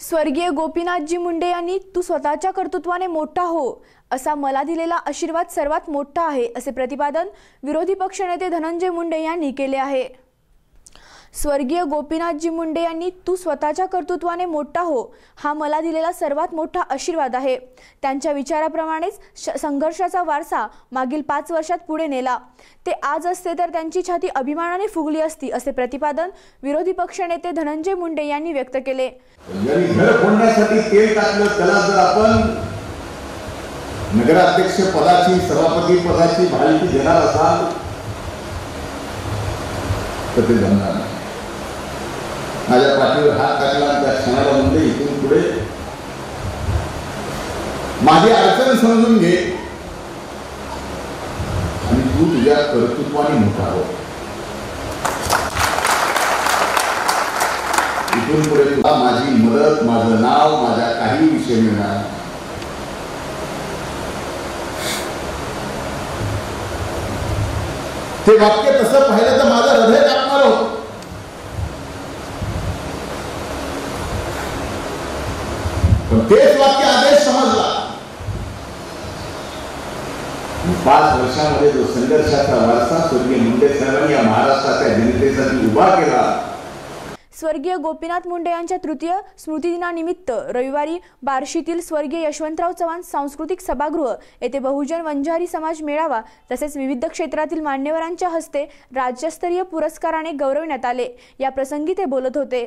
स्वर्गीय गोपीनाथजी मुंडे यांनी तू स्वतःच्या कर्तृत्वाने मोठा हो असा मला दिलेला आशीर्वाद सर्वात मोठा आहे असे प्रतिपादन विरोधी पक्षनेते धनंजय मुंडे यांनी केले आहे. स्वर्गीय गोपीनाथजी मुंडे यांनी तू स्वतःच्या कर्तृत्वाने मोठा हो हा मला दिलेला सर्वात मोठा आशीर्वाद आहे. त्यांच्या विचाराप्रमाणेच श- संघर्षाचा वारसा मागील पाच वर्षात पुढे नेला. ते आज असते तर त्यांची छाती अभिमानाने फुगली असती असे प्रतिपादन विरोधी पक्षनेते धनंजय मुंडे यांनी व्यक्त केले. नगराध्यक्ष पदाची सभापती पदाची माहिती देणार असाल तर ते जमणार माझ्या पाठीवर हात टाकला आणि त्या क्षणाला म्हणजे इथून पुढे माझी अडचण समजून घे आणि तू तुझ्या कर्तृत्वाने मोठा हो इथून पुढे तुला माझी मदत माझं नाव माझा काही विषय मिळणार ते वाक्य तसं पाहिलं तर माझं हृदय कापणार होत पण तेच वाक्य आदेश समजला. पाच वर्षामध्ये जो संघर्षाचा वारसा स्वर्गीय मुंडे साहेबांनी या महाराष्ट्राच्या जनतेसाठी उभा केला. स्वर्गीय गोपीनाथ मुंडे यांच्या तृतीय स्मृतिदिनानिमित्त रविवारी बार्शीतील स्वर्गीय यशवंतराव चव्हाण सांस्कृतिक सभागृह येथे बहुजन वंजारी समाज मेळावा तसेच विविध क्षेत्रातील मान्यवरांच्या हस्ते राज्यस्तरीय पुरस्काराने गौरविण्यात आले. या प्रसंगी ते बोलत होते.